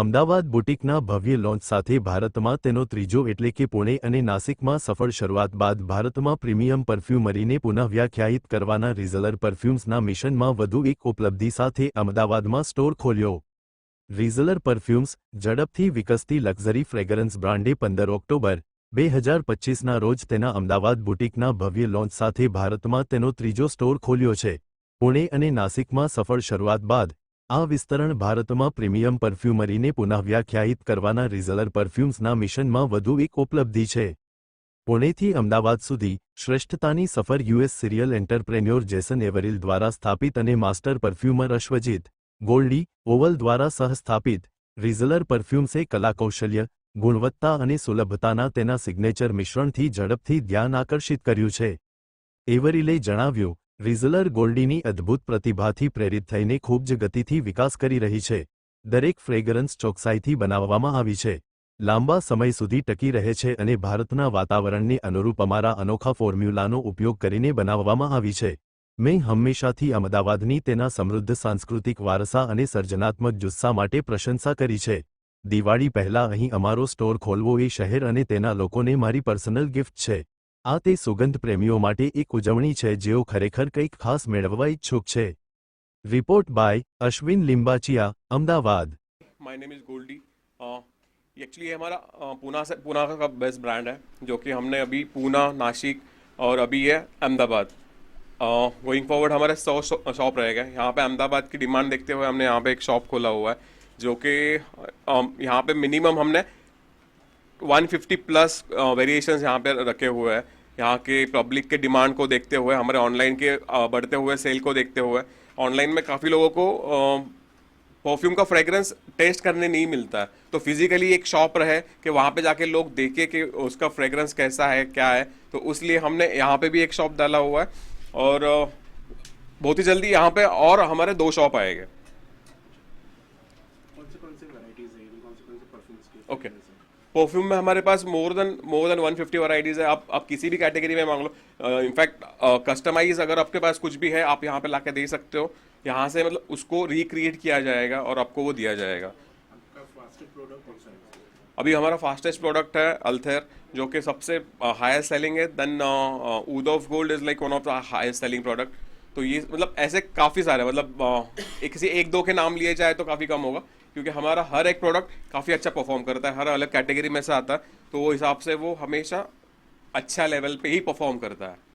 અમદાવાદ બુટિકના ભવ્ય લોન્ચ સાથે ભારતમાં તેનો ત્રીજો એટલે કે પુણે અને નાસિકમાં સફળ શરૂઆત બાદ ભારતમાં પ્રીમિયમ પરફ્યુમરીને પુનઃવ્યાખ્યાયિત કરવાના રિઝલર પરફ્યુમ્સના મિશનમાં વધુ એક ઉપલબ્ધિ સાથે અમદાવાદમાં સ્ટોર ખોલ્યો રિઝલર પરફ્યુમ્સ ઝડપથી વિકસતી લક્ઝરી ફ્રેગરન્સ બ્રાન્ડે પંદર ઓક્ટોબર બે હજાર પચીસના રોજ તેના અમદાવાદ બુટિકના ભવ્ય લોન્ચ સાથે ભારતમાં તેનો ત્રીજો સ્ટોર ખોલ્યો છે પુણે અને નાસિકમાં સફળ શરૂઆત બાદ આ વિસ્તરણ ભારતમાં પ્રીમિયમ પરફ્યુમરીને પુનઃવ્યાખ્યાયિત કરવાના રિઝલર પરફ્યુમ્સના મિશનમાં વધુ એક ઉપલબ્ધિ છે પુણેથી અમદાવાદ સુધી શ્રેષ્ઠતાની સફર US serial entrepreneur Jason Averill દ્વારા સ્થાપિત અને master perfumer Ashwajit goldy Oval દ્વારા સહસ્થાપિત રિઝલર પરફ્યુમ્સે કલાકૌશલ્ય ગુણવત્તા અને સુલભતાના તેના સિગ્નેચર મિશ્રણથી ઝડપથી ધ્યાન આકર્ષિત કર્યું છે એવરિલે જણાવ્યું રિઝલર ગોલ્ડીની અદ્ભુત પ્રતિભાથી પ્રેરિત થઈને ખૂબ જ ગતિથી વિકાસ કરી રહી છે દરેક ફ્રેગરન્સ ચોકસાઈથી બનાવવામાં આવી છે લાંબા સમય સુધી ટકી રહે છે અને ભારતના વાતાવરણને અનુરૂપ અમારા અનોખા ફોર્મ્યુલાનો ઉપયોગ કરીને બનાવવામાં આવી છે મેં હંમેશાથી અમદાવાદની તેના સમૃદ્ધ સાંસ્કૃતિક વારસા અને સર્જનાત્મક જુસ્સા માટે પ્રશંસા કરી છે દિવાળી પહેલા અહીં અમારો સ્ટોર ખોલવો એ શહેર અને તેના લોકોને મારી પર્સનલ ગિફ્ટ છે आते सुगंध प्रेमियों માટે એક ઉજવણી છે જેઓ ખરેખર કઈક ખાસ મેળવવા ઈચ્છે છે report by Ashwin Limbachiya Ahmedabad my name is Goldy uh actually યે હમારા પુના સે પુના કા બેસ્ટ બ્રાન્ડ હે જો કે હમને અભી પુના નાશીક ઓર અભી હે અમદાવાદ અ ગોઈંગ ફોરવર્ડ હમારા 100 શોપ રહેગા યહા પે અમદાવાદ કી ડિમાન્ડ દેખતે હુએ હમને યહા પે એક શોપ ખોલા હુઆ હે જો કે યહા પે મિનિમમ હમને 150 प्लस वेरिएशंस uh, यहाँ पे रखे हुए हैं यहाँ के पब्लिक के डिमांड को देखते हुए हमारे ऑनलाइन के uh, बढ़ते हुए सेल को देखते हुए ऑनलाइन में काफ़ी लोगों को परफ्यूम uh, का फ्रेगरेंस टेस्ट करने नहीं मिलता है तो फिजिकली एक शॉप रहे कि वहाँ पे जाके लोग देखे कि उसका फ्रेगरेंस कैसा है क्या है तो उसलिए हमने यहाँ पे भी एक शॉप डाला हुआ है और बहुत ही जल्दी यहाँ पे और हमारे दो शॉप आएंगे ओके okay. परफ्यूम में हमारे पास more than more than 150 fifty varieties है आप आप किसी भी कैटेगरी में मांग लो इनफैक्ट कस्टमाइज अगर आपके पास कुछ भी है आप यहाँ पे ला दे सकते हो यहाँ से मतलब उसको रिक्रिएट किया जाएगा और आपको वो दिया जाएगा अभी हमारा फास्टेस्ट प्रोडक्ट है अल्थेर जो कि सबसे हाईएस्ट सेलिंग है then oud of gold is like one of the highest selling product तो ये मतलब ऐसे काफ़ी सारे मतलब एक किसी एक दो के नाम लिए जाए तो काफ़ी कम होगा क्योंकि हमारा हर एक प्रोडक्ट काफ़ी अच्छा परफॉर्म करता है हर अलग कैटेगरी में से आता है तो वो हिसाब से वो हमेशा अच्छा लेवल पे ही परफॉर्म करता है